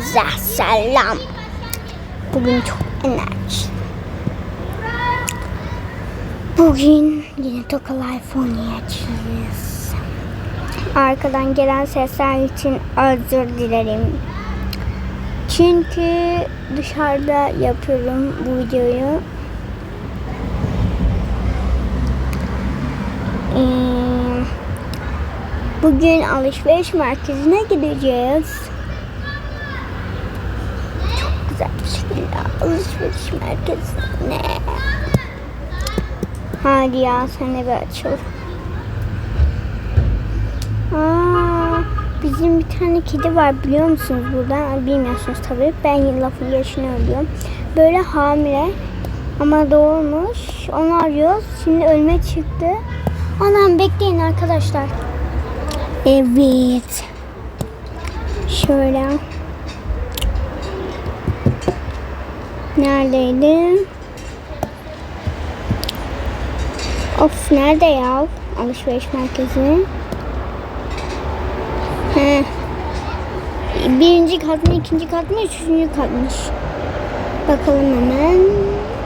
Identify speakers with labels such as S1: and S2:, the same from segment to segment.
S1: Selam. Bugün çok enerji. Bugün yine Toka Life oynayacağız. Arkadan gelen sesler için özür dilerim. Çünkü dışarıda yapıyorum bu videoyu. Ee, bugün alışveriş merkezine gideceğiz. Çok güzel bir şekilde alışveriş merkezine. Hadi ya sen de bir açıl. Aa, bizim bir tane kedi var biliyor musunuz burada? Bilmiyorsunuz tabii. Ben lafın gelişini ölüyorum. Böyle hamile ama doğurmuş. Onu arıyoruz. Şimdi ölme çıktı. Anam bekleyin arkadaşlar. Evet. Şöyle. Neredeydi? Of nerede ya? Alışveriş merkezi. He. Birinci kat mı, ikinci kat mı, üçüncü katmış. Bakalım hemen.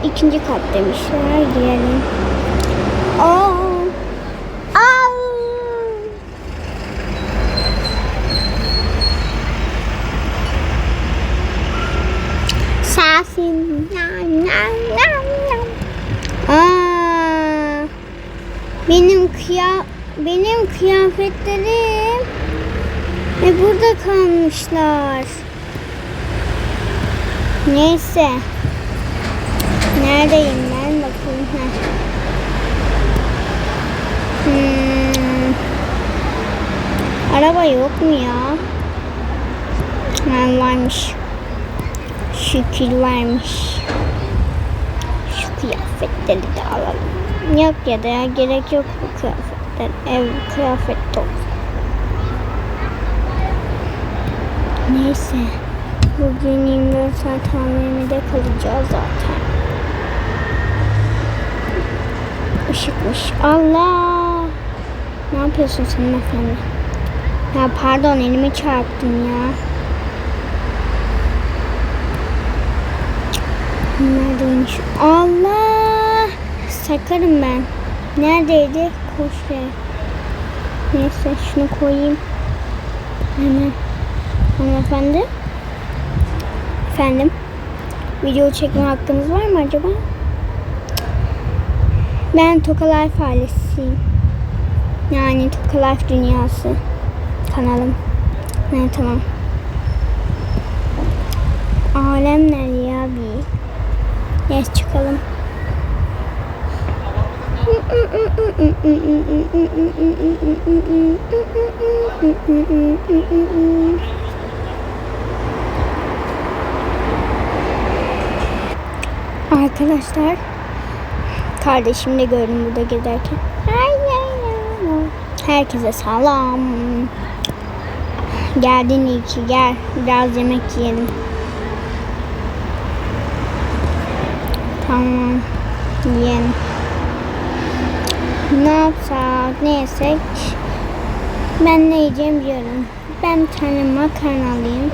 S1: İkinci kat demişler. Girelim. Aa. Benim kıya benim kıyafetlerim e burada kalmışlar. Neyse. Neredeyim ben bakayım. Hmm. Araba yok mu ya? Ha, varmış. Şükür varmış. Şu kıyafetleri de alalım. Yok ya da ya, gerek yok bu kıyafetler. Ev kıyafet top. Neyse. Bugün 24 saat AVM'de kalacağız zaten. Işıkmış. Allah! Ne yapıyorsun sen efendim? Ya pardon elimi çarptım ya. Neredeymiş? Allah! Sakarım ben. Neredeydi? Koş be. Neyse şunu koyayım. Hemen. Hanımefendi. Efendim. Video çekme hakkınız var mı acaba? Ben Toka Life ailesiyim. Yani Toka Life dünyası. Kanalım. Evet tamam. Alemler ya bir. Yes çıkalım. Arkadaşlar kardeşim de gördüm burada gezerken. Herkese selam. Geldin iyi ki gel. Biraz yemek yiyelim. Tamam. Yiyelim. Ne yapsak, ne yesek? Ben ne yiyeceğim biliyorum. Ben bir tane makarna alayım.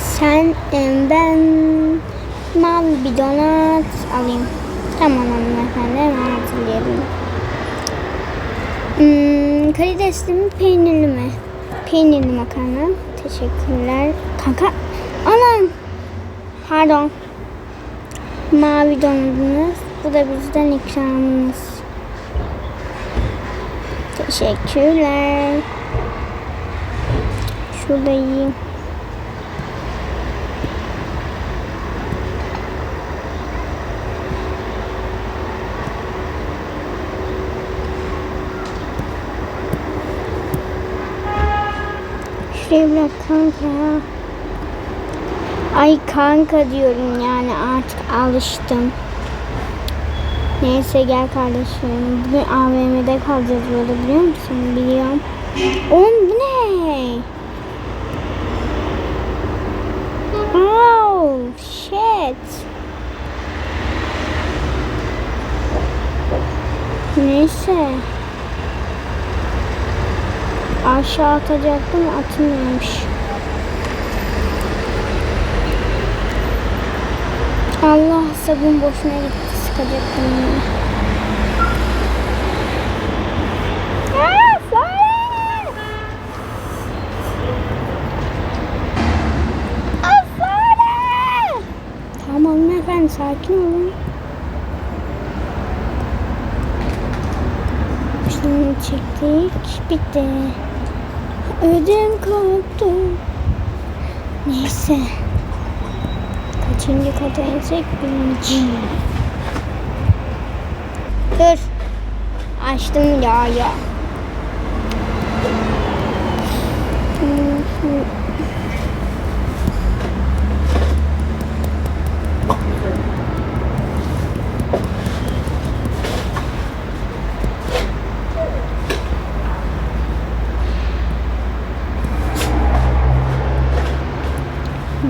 S1: Sen, e, ben mavi bir donat alayım. Tamam hanımefendi, hemen hatırlayalım. Hmm, karidesli mi, peynirli mi? Peynirli makarna. Teşekkürler. Kanka, anam. Pardon. Mavi donatınız. Bu da bizden ikramımız. Teşekkürler. Şurada yiyeyim. Şuraya bırak kanka ya. Ay kanka diyorum yani artık alıştım. Neyse gel kardeşim. Bugün AVM'de kalacağız burada biliyor musun? Biliyorum. Oğlum bu ne? Oh shit. Neyse. Aşağı atacaktım atılmamış. Allah sabun boşuna gitti sıkacaktım. Bitti. Ödüm koptu. Neyse. Kaçıncı kata insek birinci. Dur. Açtım ya ya.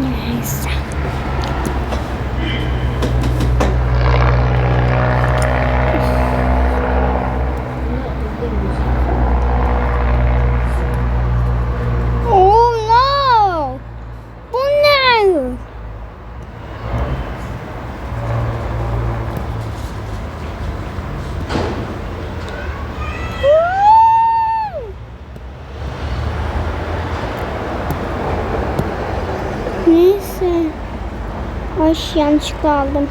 S1: Neyse. Oh no! Bu ne? Neyse. Ay yanlışlıkla aldım.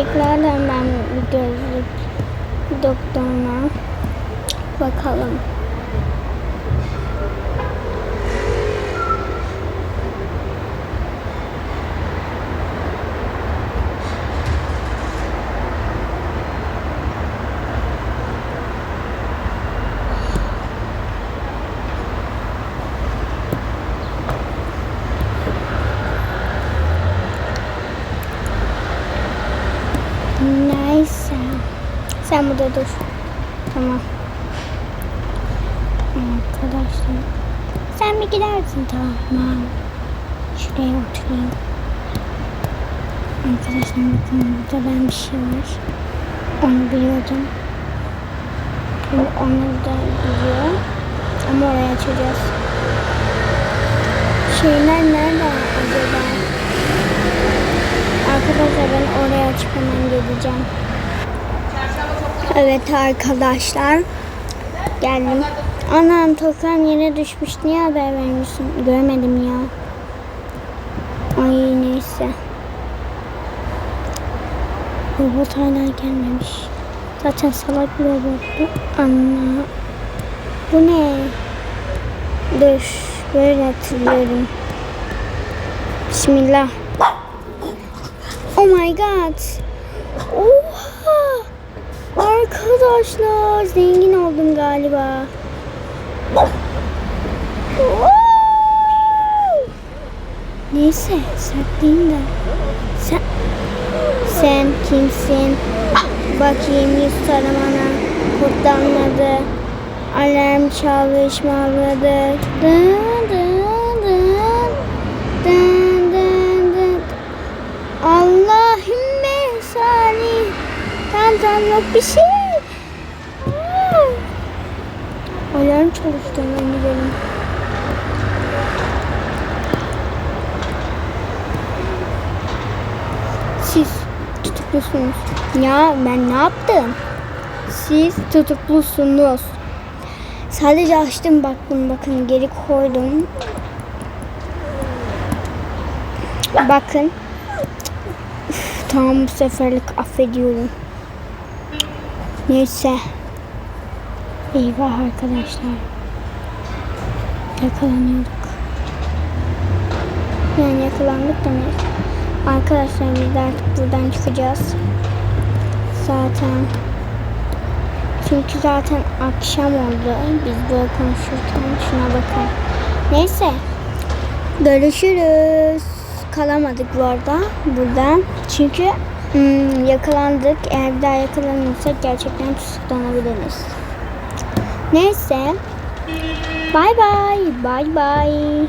S1: Ben bir gözlük doktoruna bakalım. Neyse. Sen burada dur. Tamam. Arkadaşlar. Sen bir gidersin tamam. Şuraya oturayım. Arkadaşlar bakın burada ben bir şey var. Onu biliyordum. Onu, onu da biliyor. Ama oraya açacağız. Şeyler nerede acaba? Arkadaşlar ben oraya açıp hemen geleceğim. Evet arkadaşlar. Geldim. Anam tokan yere düşmüş. Niye haber vermiyorsun? Görmedim ya. Ay neyse. Robot hala gelmemiş. Zaten salak bir robottu. Anla. Bu ne? Dur. Böyle hatırlıyorum. Bismillah. Oh my god. Oha. Arkadaşlar zengin oldum galiba. Neyse saklayayım da. Sen, sen kimsin? Bakayım yüz taramana. Kurtlanmadı. Alarm çalışmadı. Dın dın dın. Dın dın dın. Allahümme salih. Tamam tamam yok bir şey. Aa. Alarm çalıştı hemen gidelim. Siz tutuklusunuz. Ya ben ne yaptım? Siz tutuklusunuz. Sadece açtım baktım bakın geri koydum. Bakın. Üf, tamam bu seferlik affediyorum. Neyse. Eyvah arkadaşlar. Yakalanıyorduk. Yani yakalandık neyse. Arkadaşlar biz de artık buradan çıkacağız. Zaten. Çünkü zaten akşam oldu. Biz böyle konuşurken şuna bakın. Neyse. Görüşürüz. Kalamadık bu arada burada. Çünkü Hmm, yakalandık. Eğer bir daha yakalanırsak gerçekten tutuklanabiliriz. Neyse. Bay bay. Bay bay.